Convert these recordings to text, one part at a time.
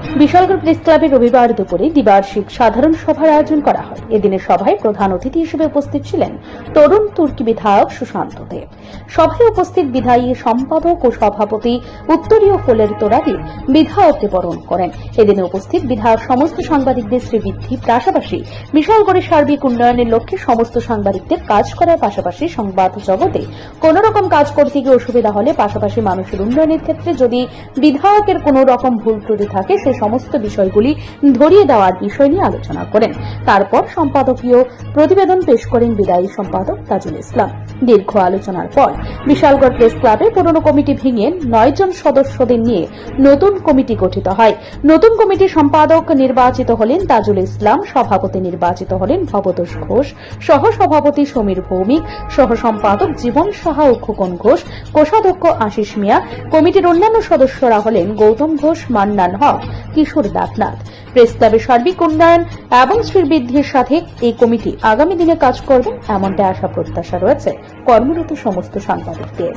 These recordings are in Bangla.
বিশালগড় প্রেস ক্লাবে রবিবার দুপুরে দ্বিবার্ষিক সাধারণ সভার আয়োজন করা হয়। এদিনের সভায় প্রধান অতিথি হিসেবে উপস্থিত ছিলেন তরুণ তুর্কি বিধায়ক সুশান্ত দেব সভায় উপস্থিত বিধায়ী সম্পাদক ও সভাপতি উত্তরীয় ফুলের তোড়া দিয়ে বিধায়ককে বরণ করেন। এদিনে উপস্থিত বিধায়ক সমস্ত সাংবাদিকদের শ্রীবৃদ্ধি, পাশাপাশি বিশালগড়ের সার্বিক উন্নয়নের লক্ষ্যে সমস্ত সাংবাদিকদের কাজ করার পাশাপাশি সংবাদ জগতে কোন রকম কাজ করতে গিয়ে অসুবিধা হলে পাশাপাশি মানুষের উন্নয়নের ক্ষেত্রে যদি বিধায়কের কোন রকম ভুল ত্রুটি থাকে সেই সমস্ত বিষয়গুলি ধরিয়ে দেওয়ার বিষয় নিয়ে আলোচনা করেন। তারপর সম্পাদকীয় প্রতিবেদন পেশ করেন বিদায়ী সম্পাদক তাজুল ইসলাম। দীর্ঘ আলোচনার পর বিশালগড় প্রেস ক্লাবে পুরনো কমিটি ভেঙে নয় জন সদস্যদের নিয়ে নতুন কমিটি গঠিত হয়। নতুন কমিটির সম্পাদক নির্বাচিত হলেন তাজুল ইসলাম, সভাপতি নির্বাচিত হলেন ভবতোষ ঘোষ সহ সভাপতি সমীর ভৌমিক সহ সম্পাদক জীবন সাহা ও খোকন ঘোষ, কোষাধ্যক্ষ আশিস মিয়া, কমিটির অন্যান্য সদস্যরা হলেন গৌতম ঘোষ, মান্নান হক কিশোর দাসনাথ প্রেস ক্লাবের সার্বিক উন্নয়ন এবং শ্রীবৃদ্ধির সাথে এই কমিটি আগামী দিনে কাজ করবে এমনটা আশা প্রত্যাশা রয়েছে কর্মরত সমস্ত সাংবাদিকদের।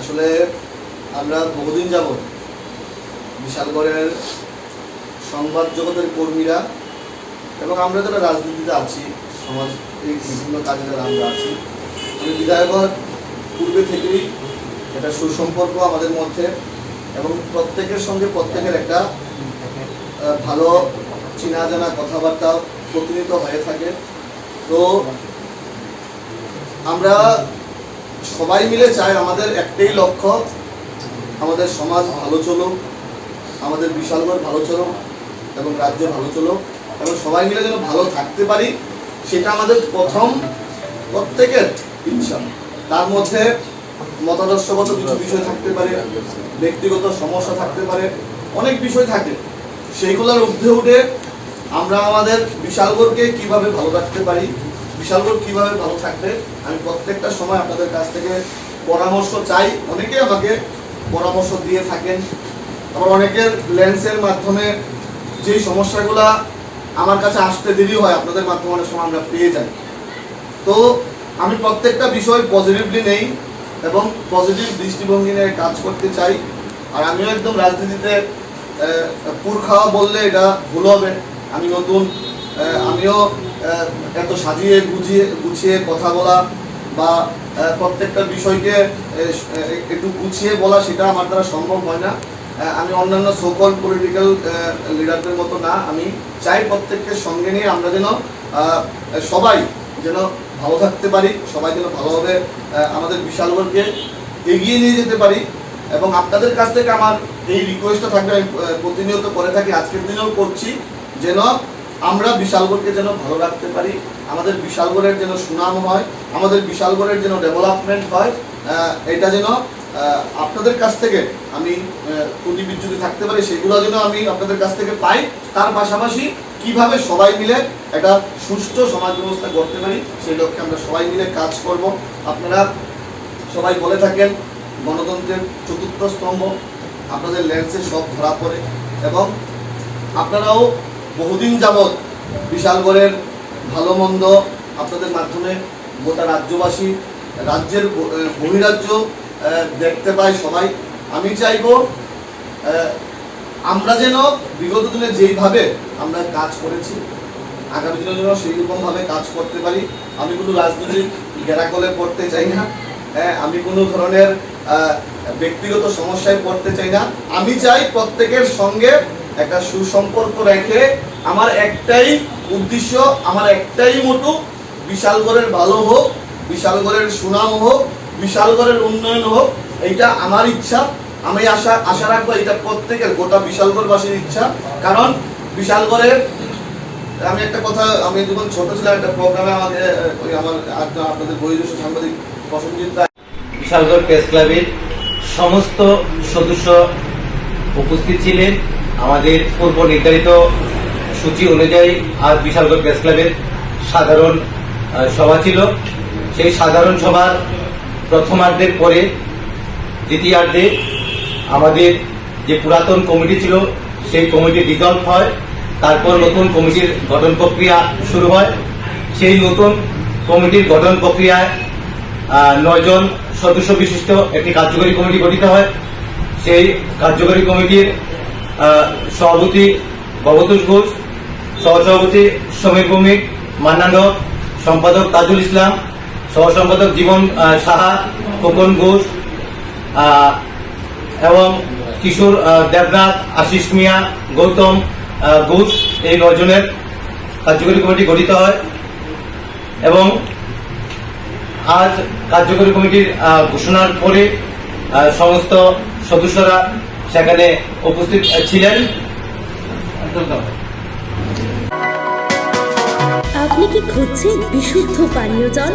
আসলে আমরা বহুদিন যাবৎ বিশালগড়ের সংবাদ জগতের কর্মীরা এবং আমরা যারা রাজনীতিতে আছি, সমাজ এই বিভিন্ন কাজে যারা আমরা আছি আমি বিধায়ক হওয়ার পূর্বে থেকেই একটা সুসম্পর্ক আমাদের মধ্যে এবং প্রত্যেকের সঙ্গে প্রত্যেকের একটা ভালো চেনা জানা কথাবার্তা প্রতিনিয়ত হয়ে থাকে। তো আমরা সবাই মিলে চাই আমাদের একটাই লক্ষ্য, আমাদের সমাজ ভালো চলুক, আমাদের বিশালগড় ভালো চলুক এবং রাজ্য ভালো চলুক এবং সবাই মিলে যেন ভালো থাকতে পারি, সেটা আমাদের প্রথম প্রত্যেকের তার মধ্যে মতাদর্শগত কিছু বিষয় থাকতে পারে, ব্যক্তিগত সমস্যা থাকতে পারে, অনেক বিষয় থাকে। সেইগুলোর ঊর্ধ্বে উঠে আমরা আমাদের বিশালগড়কে কীভাবে ভালো রাখতে পারি, বিশালগড় কীভাবে ভালো থাকবে, আমি প্রত্যেকটা সময় আপনাদের কাছ থেকে পরামর্শ চাই। অনেকে আমাকে পরামর্শ দিয়ে থাকেন। আবার অনেকের লেন্সের মাধ্যমে যেই সমস্যাগুলা আমার কাছে আসতে দেরি হয়, আপনাদের মাধ্যমে অনেক সময় আমরা পেয়ে যাই। তো আমি প্রত্যেকটা বিষয় পজিটিভলি নেই এবং পজিটিভ দৃষ্টিভঙ্গি নিয়ে কাজ করতে চাই। আর আমিও একদম রাজনীতিতে পুর খাওয়া বললে এটা ভুল হবে। আমি নতুন আমিও এত সাজিয়ে গুছিয়ে গুছিয়ে কথা বলা বা প্রত্যেকটা বিষয়কে একটু গুছিয়ে বলা সেটা আমার দ্বারা সম্ভব হয় না। আমি অন্যান্য সোকল পলিটিক্যাল লিডারদের মতো না। আমি চাই প্রত্যেককে সঙ্গে নিয়ে আমরা যেন সবাই যেন ভালো থাকতে পারি, সবাই যেন ভালোভাবে আমাদের বিশালগড়কে এগিয়ে নিয়ে যেতে পারি। এবং আপনাদের কাছ থেকে আমার এই রিকোয়েস্টটা থাকবে, আমি প্রতিনিয়ত করে থাকি, আজকের দিনেও করছি, যেন আমরা বিশালগড়কে যেন ভালো রাখতে পারি, আমাদের বিশালগড়ের যেন সুনাম হয়, আমাদের বিশালগড়ের যেন ডেভেলপমেন্ট হয় এটা যেন আপনাদের কাছ থেকে আমি ত্রুটি বিচ্যুতি থাকতে পারি, সেগুলো যেন আমি আপনাদের কাছ থেকে পাই, তার পাশাপাশি কীভাবে সবাই মিলে একটা সুষ্ঠু সমাজ ব্যবস্থা করতে পারি, সেই লক্ষ্যে আমরা সবাই মিলে কাজ করব। আপনারা সবাই বলে থাকেন, গণতন্ত্রের চতুর্থ স্তম্ভ, আপনাদের লেন্সে সব ধরা পড়ে এবং আপনারাও বহুদিন যাবৎ বিশালগড়ের ভালো মন্দ আপনাদের মাধ্যমে গোটা রাজ্যবাসী, রাজ্যের বহিরাজ্য দেখতে পায় সবাই। আমি চাইব আমরা যেন বিগত দিনে যেইভাবে আমরা কাজ করেছি, আগামী দিনের জন্য সেই রকমভাবে কাজ করতে পারি, আমি কোনো রাজনৈতিক গেরাকলে পড়তে চাই না হ্যাঁ আমি কোনো ধরনের ব্যক্তিগত সমস্যায় পড়তে চাই না। আমি চাই প্রত্যেকের সঙ্গে একটা সুসম্পর্ক রেখে আমার একটাই উদ্দেশ্য, আমার একটাই মোটু বিশালগড়ের ভালো হোক বিশালগড়ের সুনাম হোক বিশালগড়ের উন্নয়ন হোক, এইটা আমার ইচ্ছা। আমি আশা আশা রাখব এটা প্রত্যেকের, গোটা বিশালগড়বাসীর ইচ্ছা। কারণ বিশালগড়ের আমি একটা কথা, আমি যখন ছোট ছিলাম, একটা প্রোগ্রামে আমাকে, ওই আমার আপনাদের বয়োজ্যেষ্ঠ সাংবাদিক প্রসঙ্গিত রায় বিশালগড় প্রেস ক্লাবের সমস্ত সদস্য উপস্থিত ছিলেন। আমাদের পূর্ব নির্ধারিত সূচি অনুযায়ী আজ বিশালগড় প্রেস ক্লাবের সাধারণ সভা ছিল। সেই সাধারণ সভার প্রথমার্ধের পরে দ্বিতীয়ার্ধে আমাদের যে পুরাতন কমিটি ছিল, সেই কমিটি ডিজলভ হয়। তারপর নতুন কমিটির গঠন প্রক্রিয়া শুরু হয়। সেই নতুন কমিটির গঠন প্রক্রিয়ায় নয়জন সদস্য বিশিষ্ট একটি কার্যকরী কমিটি গঠিত হয়। সেই কার্যকরী কমিটির সভাপতি ভবতোষ ঘোষ, সহসভাপতি সমীর ভৌমিক, মান্নান সম্পাদক তাজুল ইসলাম সহ সম্পাদক জীবন সাহা, খোকন ঘোষ এবং কিশোর দেবনাথ, আশিস মিয়া, গৌতম ঘোষ এই নজনের কার্যকরী কমিটি গঠিত হয়। এবং আজ কার্যকরী কমিটির ঘোষণার পরে সমস্ত সদস্যরা সেখানে উপস্থিত ছিলেন। আপনি কি খুঁজছেন বিশুদ্ধ পানীয় জল?